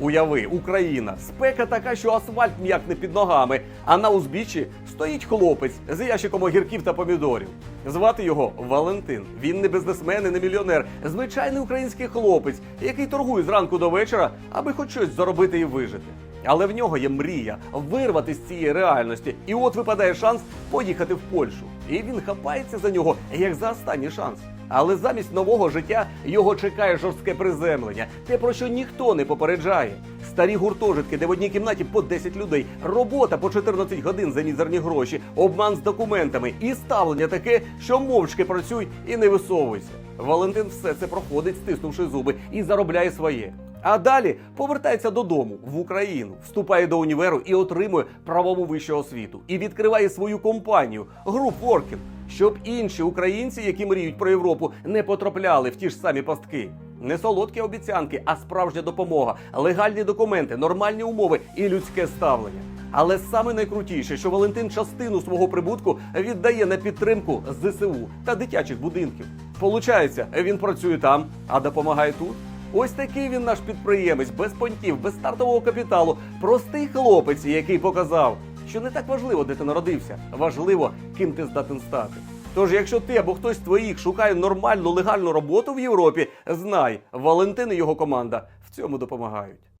Уяви, Україна, спека така, що асфальт м'якне під ногами, а на узбіччі стоїть хлопець з ящиком огірків та помідорів. Звати його Валентин. Він не бізнесмен і не мільйонер, звичайний український хлопець, який торгує зранку до вечора, аби хоч щось заробити і вижити. Але в нього є мрія вирвати з цієї реальності, і от випадає шанс поїхати в Польщу. І він хапається за нього як за останній шанс. Але замість нового життя його чекає жорстке приземлення, те про що ніхто не попереджає. Старі гуртожитки, де в одній кімнаті по 10 людей, робота по 14 годин за мізерні гроші, обман з документами і ставлення таке, що мовчки працюй і не висовуйся. Валентин все це проходить, стиснувши зуби, і заробляє своє. А далі повертається додому в Україну, вступає до універу і отримує правову вищу освіту. І відкриває свою компанію Group Working, щоб інші українці, які мріють про Європу, не потрапляли в ті ж самі пастки. Не солодкі обіцянки, а справжня допомога, легальні документи, нормальні умови і людське ставлення. Але саме найкрутіше, що Валентин частину свого прибутку віддає на підтримку ЗСУ та дитячих будинків. Получається, він працює там, а допомагає тут. Ось такий він наш підприємець, без понтів, без стартового капіталу, простий хлопець, який показав, що не так важливо, де ти народився, важливо, ким ти здатен стати. Тож, якщо ти або хтось з твоїх шукає нормальну легальну роботу в Європі, знай, Валентин і його команда в цьому допомагають.